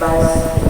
Bye.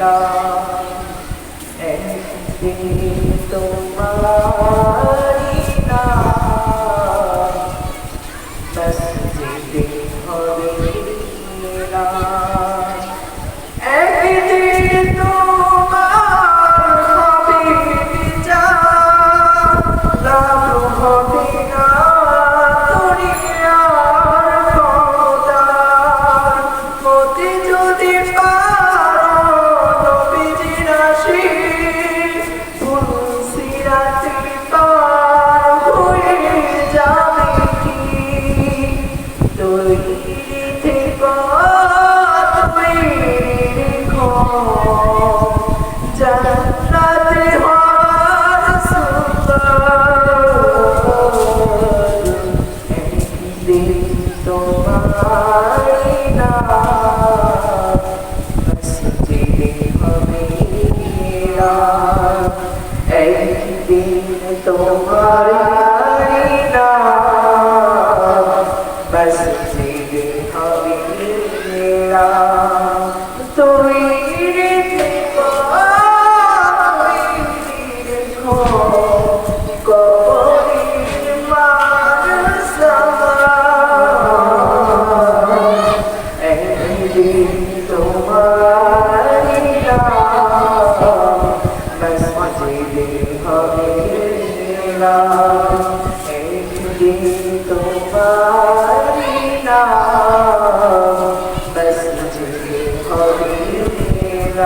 না একদিন তোমারি না মসজিদে হবে না